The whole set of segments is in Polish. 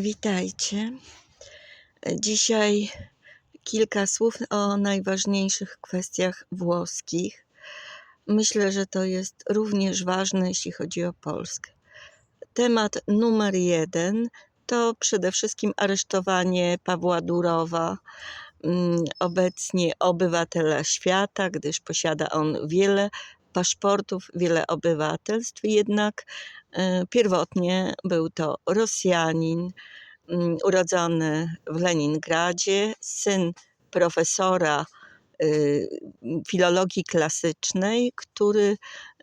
Witajcie. Dzisiaj kilka słów o najważniejszych kwestiach włoskich. Myślę, że to jest również ważne, jeśli chodzi o Polskę. Temat numer jeden to przede wszystkim aresztowanie Pawła Durowa, mm, obecnie obywatela świata, gdyż posiada on wiele paszportów, wiele obywatelstw, jednak pierwotnie był to Rosjanin, mm, urodzony w Leningradzie, syn profesora y, filologii klasycznej, który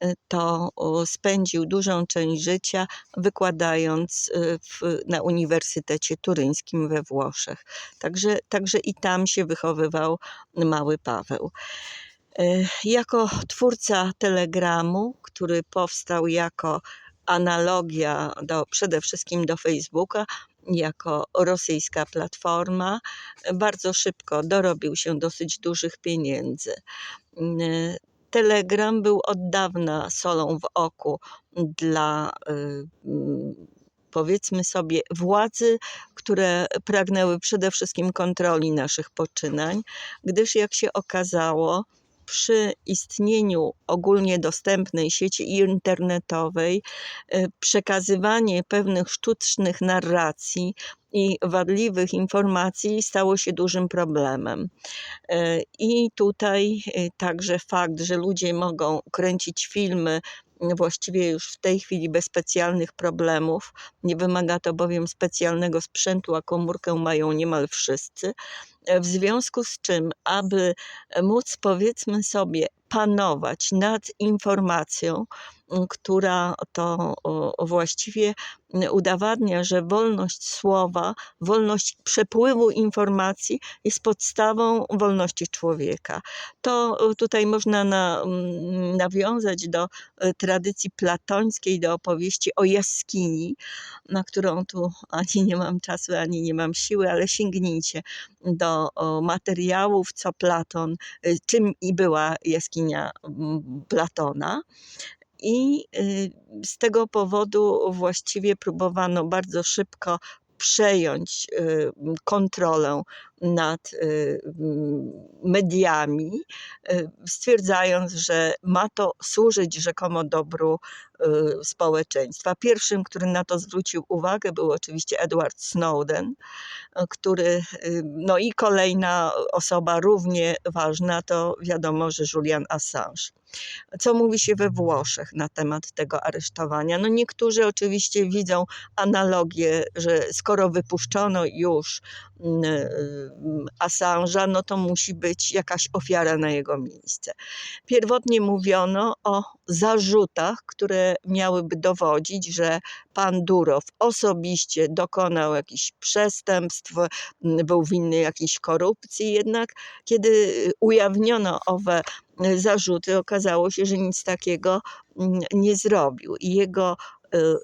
y, to spędził dużą część życia wykładając y, w, na Uniwersytecie Turyńskim we Włoszech. Także, także i tam się wychowywał mały Paweł. E, Jako twórca Telegramu, który powstał jako analogia do, przede wszystkim do Facebooka, jako rosyjska platforma, bardzo szybko dorobił się dosyć dużych pieniędzy. Telegram był od dawna solą w oku dla y, powiedzmy sobie władzy, które pragnęły przede wszystkim kontroli naszych poczynań, gdyż jak się okazało, przy istnieniu ogólnie dostępnej sieci internetowej y, przekazywanie pewnych sztucznych narracji i wadliwych informacji stało się dużym problemem. Y, I tutaj y, także fakt, że ludzie mogą kręcić filmy właściwie już w tej chwili bez specjalnych problemów. Nie wymaga to bowiem specjalnego sprzętu, a komórkę mają niemal wszyscy. E, W związku z czym, aby móc powiedzmy sobie panować nad informacją, która to właściwie udowadnia, że wolność słowa, wolność przepływu informacji jest podstawą wolności człowieka. To e, tutaj można na, mm, nawiązać do e, tradycji platońskiej, do opowieści o jaskini, na którą tu ani nie mam czasu, ani nie mam siły, ale sięgnijcie do materiałów, co Platon, y, czym i była jaskinia mm, Platona. I y, z tego powodu właściwie próbowano bardzo szybko przejąć y, kontrolę nad y, mediami, y, stwierdzając, że ma to służyć rzekomo dobru y, społeczeństwa. Pierwszym, który na to zwrócił uwagę, był oczywiście Edward Snowden, który, no i kolejna osoba równie ważna, to wiadomo, że Julian Assange. Co mówi się we Włoszech na temat tego aresztowania? No niektórzy oczywiście widzą analogię, że skoro wypuszczono już Assange'a, no to musi być jakaś ofiara na jego miejsce. Pierwotnie mówiono o zarzutach, które miałyby dowodzić, że pan Durow osobiście dokonał jakichś przestępstw, był winny jakiejś korupcji, jednak kiedy ujawniono owe zarzuty, okazało się, że nic takiego mm, nie zrobił. I jego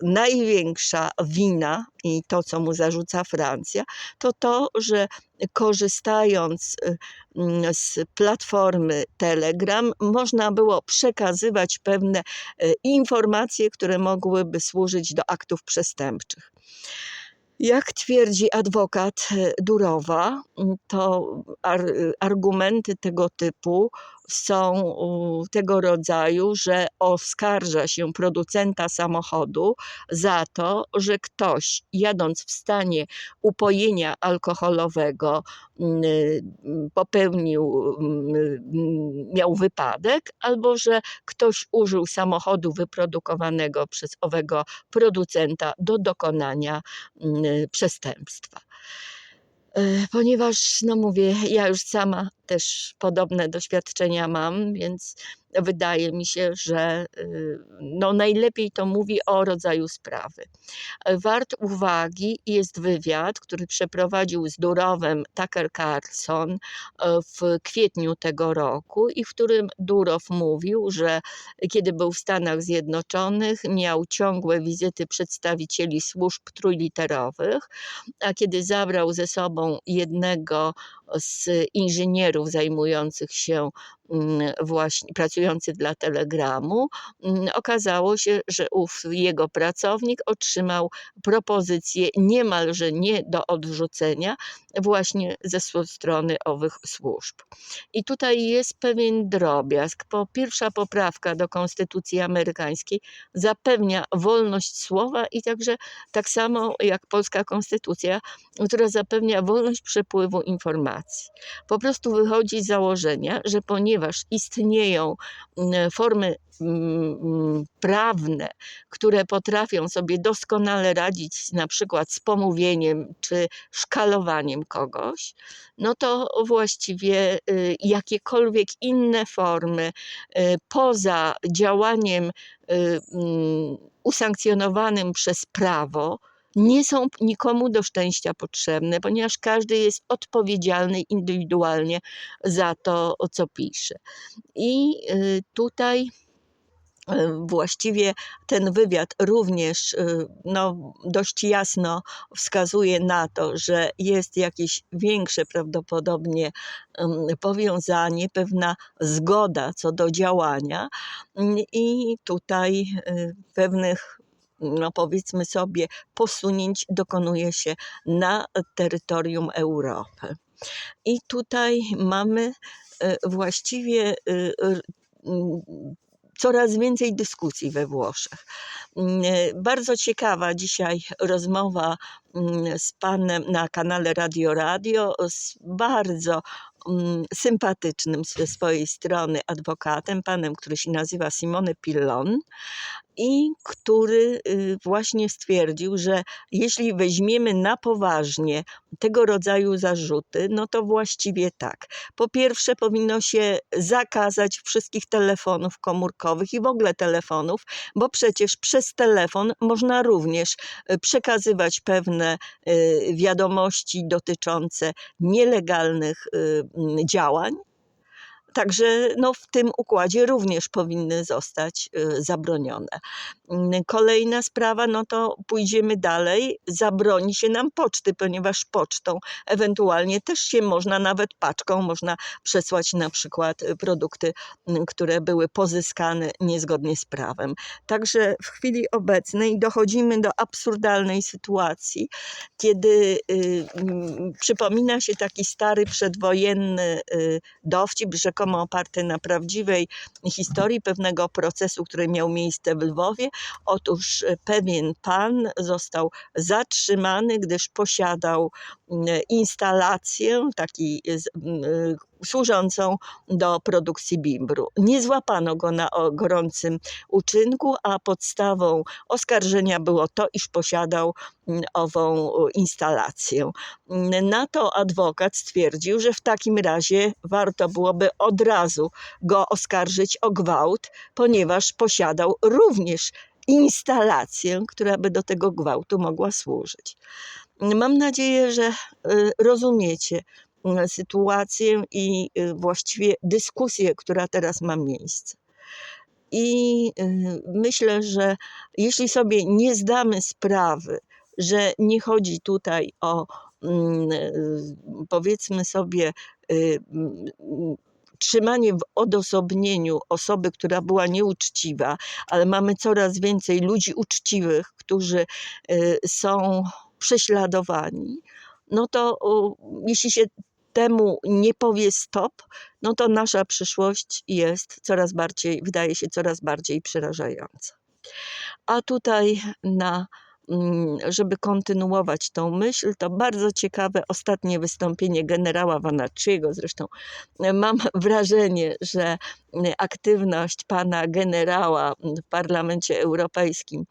największa wina i to, co mu zarzuca Francja, to to, że korzystając y, mm, z platformy Telegram, można było przekazywać pewne y, informacje, które mogłyby służyć do aktów przestępczych. Jak twierdzi adwokat y, Durowa, to ar- y, argumenty tego typu są tego rodzaju, że oskarża się producenta samochodu za to, że ktoś jadąc w stanie upojenia alkoholowego mm, y, popełnił, mm, mm, miał wypadek, albo że ktoś użył samochodu wyprodukowanego przez owego producenta do dokonania mm, przestępstwa. E, Ponieważ, no mówię, ja już sama też podobne doświadczenia mam, więc wydaje mi się, że y, no najlepiej to mówi o rodzaju sprawy. Wart uwagi jest wywiad, który przeprowadził z Durowem Tucker Carlson e, w kwietniu tego roku i w którym Durow mówił, że kiedy był w Stanach Zjednoczonych, miał ciągłe wizyty przedstawicieli służb trójliterowych, a kiedy zabrał ze sobą jednego z inżynierów zajmujących się właśnie pracujący dla Telegramu, mm, okazało się, że ów jego pracownik otrzymał propozycję niemalże nie do odrzucenia właśnie ze strony owych służb. I tutaj jest pewien drobiazg, bo pierwsza poprawka do Konstytucji amerykańskiej zapewnia wolność słowa i także tak samo jak polska konstytucja, która zapewnia wolność przepływu informacji. Po prostu wychodzi z założenia, że ponieważ istnieją mm, formy mm, mm, prawne, które potrafią sobie doskonale radzić na przykład z pomówieniem czy szkalowaniem kogoś, no to właściwie y, jakiekolwiek inne formy y, poza działaniem y, usankcjonowanym przez prawo nie są nikomu do szczęścia potrzebne, ponieważ każdy jest odpowiedzialny indywidualnie za to, co pisze. I y, tutaj y, właściwie ten wywiad również y, no, dość jasno wskazuje na to, że jest jakieś większe prawdopodobnie powiązanie, pewna zgoda co do działania i tutaj pewnych no powiedzmy sobie, posunięć dokonuje się na terytorium Europy. I tutaj mamy e, właściwie e, coraz więcej dyskusji we Włoszech. E, Bardzo ciekawa dzisiaj rozmowa z panem na kanale Radio Radio, z bardzo sympatycznym ze swojej strony adwokatem, panem, który się nazywa Simone Pillon i który y, właśnie stwierdził, że jeśli weźmiemy na poważnie tego rodzaju zarzuty, no to właściwie tak. Po pierwsze, powinno się zakazać wszystkich telefonów komórkowych i w ogóle telefonów, bo przecież przez telefon można również y, przekazywać pewne y, wiadomości dotyczące nielegalnych działań. Także no, w tym układzie również powinny zostać y, zabronione. Mm, Kolejna sprawa, no to pójdziemy dalej, zabroni się nam poczty, ponieważ pocztą ewentualnie też się można, nawet paczką, można przesłać na przykład y, produkty, mm, które były pozyskane niezgodnie z prawem. Także w chwili obecnej dochodzimy do absurdalnej sytuacji, kiedy y, mm, przypomina się taki stary przedwojenny y, dowcip, rzekomo oparty na prawdziwej historii pewnego procesu, który miał miejsce w Lwowie. Otóż e, pewien pan został zatrzymany, gdyż posiadał mm, instalację taki y, służącą do produkcji bimbru. Nie złapano go na gorącym uczynku, a podstawą oskarżenia było to, iż posiadał mm, ową instalację. Na to adwokat stwierdził, że w takim razie warto byłoby od razu go oskarżyć o gwałt, ponieważ posiadał również instalację, która by do tego gwałtu mogła służyć. Mam nadzieję, że y, rozumiecie sytuację i y, właściwie dyskusję, która teraz ma miejsce. I y, myślę, że jeśli sobie nie zdamy sprawy, że nie chodzi tutaj o mm, powiedzmy sobie mm, trzymanie w odosobnieniu osoby, która była nieuczciwa, ale mamy coraz więcej ludzi uczciwych, którzy są prześladowani, no to jeśli się temu nie powie stop, no to nasza przyszłość jest coraz bardziej, wydaje się coraz bardziej przerażająca. A tutaj na mm, żeby kontynuować tą myśl, to bardzo ciekawe ostatnie wystąpienie generała Vanacciego. Zresztą e, mam wrażenie, że e, aktywność pana generała w Parlamencie Europejskim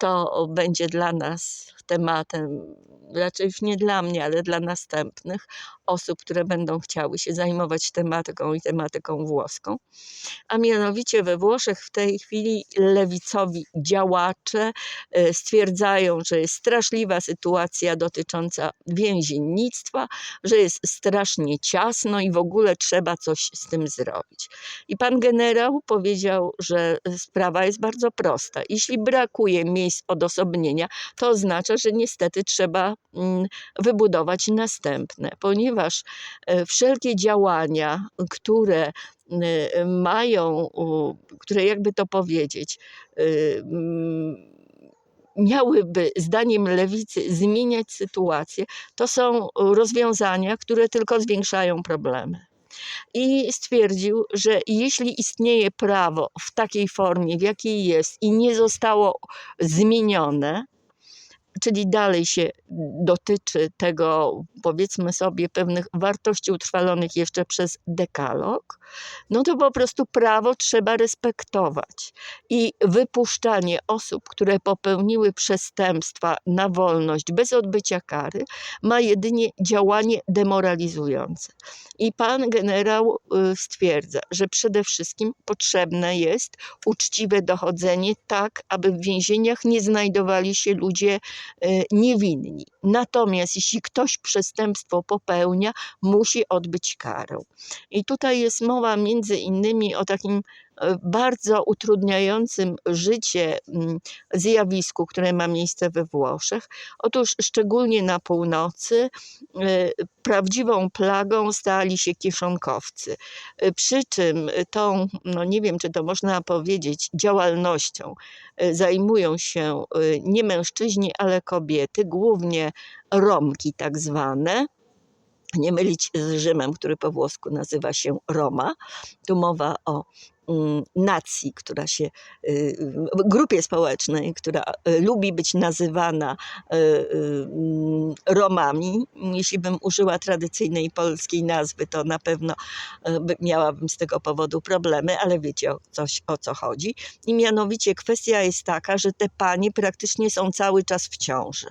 to będzie dla nas tematem, raczej nie dla mnie, ale dla następnych osób, które będą chciały się zajmować tematyką i tematyką włoską. A mianowicie we Włoszech w tej chwili lewicowi działacze e, stwierdzają, że jest straszliwa sytuacja dotycząca więziennictwa, że jest strasznie ciasno i w ogóle trzeba coś z tym zrobić. I pan generał powiedział, że sprawa jest bardzo prosta. Jeśli brakuje miejsc miejsc odosobnienia, to oznacza, że niestety trzeba mm, wybudować następne, ponieważ e, wszelkie działania, które mają, które jakby to powiedzieć, y, miałyby zdaniem lewicy zmieniać sytuację, to są rozwiązania, które tylko zwiększają problemy. I stwierdził, że jeśli istnieje prawo w takiej formie, w jakiej jest i nie zostało zmienione, czyli dalej się dotyczy tego, powiedzmy sobie, pewnych wartości utrwalonych jeszcze przez dekalog, no to po prostu prawo trzeba respektować. I wypuszczanie osób, które popełniły przestępstwa na wolność bez odbycia kary, ma jedynie działanie demoralizujące. I pan generał y, stwierdza, że przede wszystkim potrzebne jest uczciwe dochodzenie, tak aby w więzieniach nie znajdowali się ludzie niewinni. Natomiast jeśli ktoś przestępstwo popełnia, musi odbyć karę. I tutaj jest mowa między innymi o takim bardzo utrudniającym życie mm, zjawisku, które ma miejsce we Włoszech. Otóż szczególnie na północy e, prawdziwą plagą stali się kieszonkowcy. E, Przy czym tą, no nie wiem czy to można powiedzieć, działalnością e, zajmują się nie mężczyźni, ale kobiety, głównie Romki tak zwane. Nie mylić z Rzymem, który po włosku nazywa się Roma. Tu mowa o nacji, która się, y, grupie społecznej, która y, lubi być nazywana y, y, Romami. Jeśli bym użyła tradycyjnej polskiej nazwy, to na pewno y, by- miałabym z tego powodu problemy, ale wiecie o, coś, o co chodzi. I mianowicie kwestia jest taka, że te panie praktycznie są cały czas w ciąży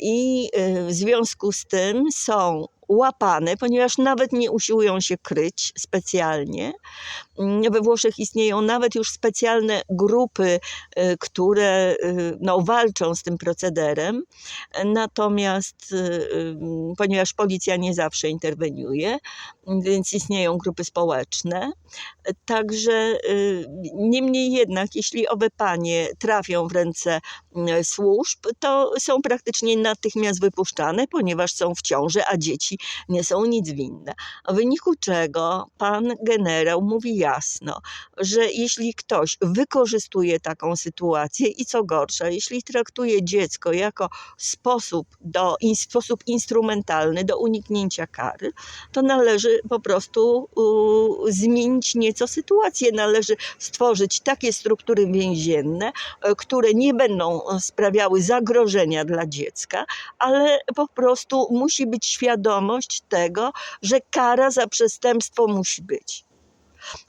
i y, w związku z tym są łapane, ponieważ nawet nie usiłują się kryć specjalnie. Mm, We Włoszech istnieją nawet już specjalne grupy, y, które y, no, walczą z tym procederem, natomiast y, ponieważ policja nie zawsze interweniuje, więc istnieją grupy społeczne. Także niemniej jednak, jeśli owe panie trafią w ręce mm, służb, to są praktycznie natychmiast wypuszczane, ponieważ są w ciąży, a dzieci nie są nic winne. W wyniku czego pan generał mówi jasno, że jeśli ktoś wykorzystuje taką sytuację i co gorsza, jeśli traktuje dziecko jako sposób, do, in, sposób instrumentalny do uniknięcia kary, to należy po prostu u, zmienić nieco sytuację. Należy stworzyć takie struktury więzienne, e, które nie będą e, sprawiały zagrożenia dla dziecka, ale po prostu musi być świadomość tego, że kara za przestępstwo musi być.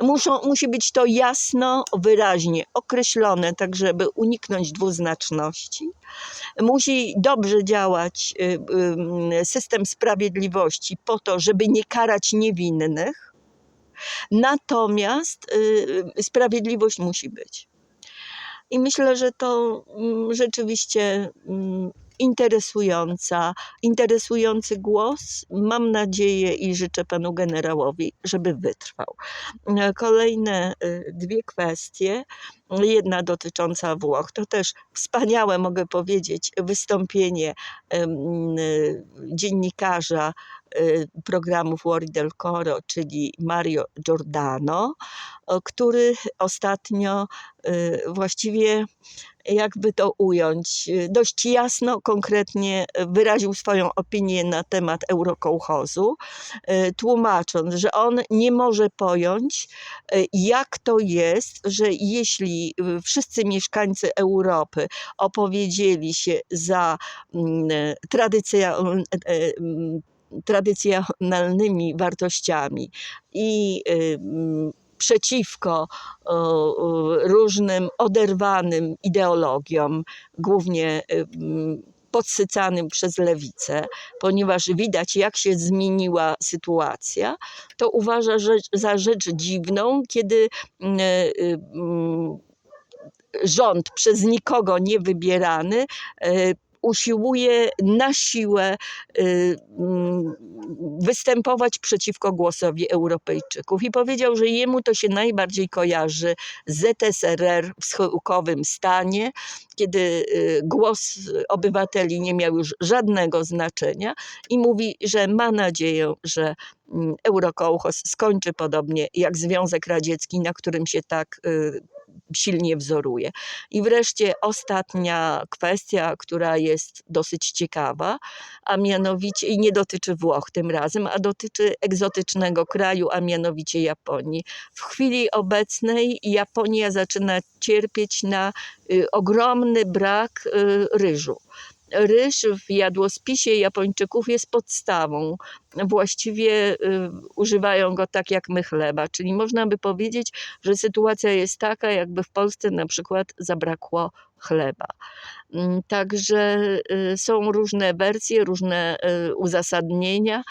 Muszą, musi być to jasno, wyraźnie określone, tak żeby uniknąć dwuznaczności. Musi dobrze działać y, y, system sprawiedliwości po to, żeby nie karać niewinnych. Natomiast y, sprawiedliwość musi być. I myślę, że to mm, rzeczywiście mm, interesująca, interesujący głos. Mam nadzieję i życzę panu generałowi, żeby wytrwał. E, Kolejne y, dwie kwestie. Jedna dotycząca Włoch. To też wspaniałe, mogę powiedzieć, wystąpienie y, dziennikarza y, programu Fuori del Coro, czyli Mario Giordano, który ostatnio y, właściwie jakby to ująć, dość jasno, konkretnie wyraził swoją opinię na temat eurokołchozu, tłumacząc, że on nie może pojąć, jak to jest, że jeśli y, wszyscy mieszkańcy Europy opowiedzieli się za mm, e, tradycja, mm, e, mm, tradycjonalnymi wartościami i y, przeciwko różnym oderwanym ideologiom, głównie y, podsycanym przez lewicę, ponieważ widać, jak się zmieniła sytuacja, to uważa rzecz, za rzecz dziwną, kiedy mm, rząd przez nikogo nie wybierany y, usiłuje na siłę y, mm, występować przeciwko głosowi Europejczyków. I powiedział, że jemu to się najbardziej kojarzy z ZSRR w schyłkowym stanie, kiedy y, głos obywateli nie miał już żadnego znaczenia i mówi, że ma nadzieję, że mm, Eurokołchos skończy podobnie jak Związek Radziecki, na którym się tak silnie wzoruje. I wreszcie ostatnia kwestia, która jest dosyć ciekawa, a mianowicie i nie dotyczy Włoch tym razem, a dotyczy egzotycznego kraju, a mianowicie Japonii. W chwili obecnej Japonia zaczyna cierpieć na y, ogromny brak y, ryżu. Ryż w jadłospisie Japończyków jest podstawą. Właściwie y, używają go tak jak my chleba, czyli można by powiedzieć, że sytuacja jest taka, jakby w Polsce na przykład zabrakło chleba. Mm, Także y, są różne wersje, różne y, uzasadnienia,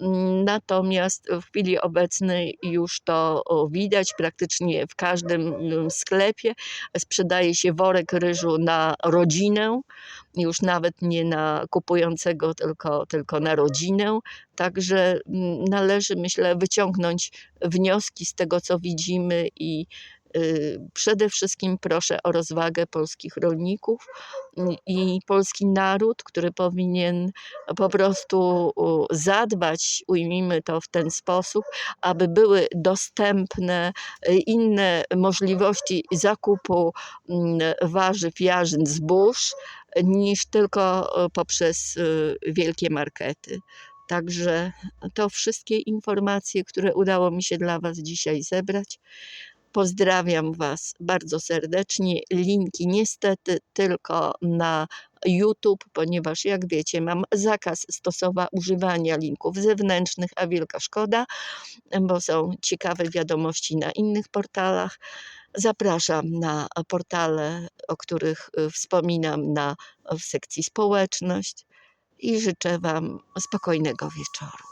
Mm, natomiast w chwili obecnej już to widać praktycznie w każdym mm, sklepie. Sprzedaje się worek ryżu na rodzinę, już nawet nie na kupującego, tylko, tylko na rodzinę. Także należy, myślę, wyciągnąć wnioski z tego, co widzimy i przede wszystkim proszę o rozwagę polskich rolników y, i polski naród, który powinien po prostu zadbać, ujmijmy to w ten sposób, aby były dostępne y, inne możliwości zakupu mm, warzyw, jarzyn, zbóż, niż tylko y, poprzez y, wielkie markety. Także to wszystkie informacje, które udało mi się dla Was dzisiaj zebrać. Pozdrawiam Was bardzo serdecznie. Linki niestety tylko na YouTube, ponieważ jak wiecie, mam zakaz stosowania używania linków zewnętrznych, a wielka szkoda, bo są ciekawe wiadomości na innych portalach. Zapraszam na portale, o których y, wspominam na, w sekcji społeczność i życzę Wam spokojnego wieczoru.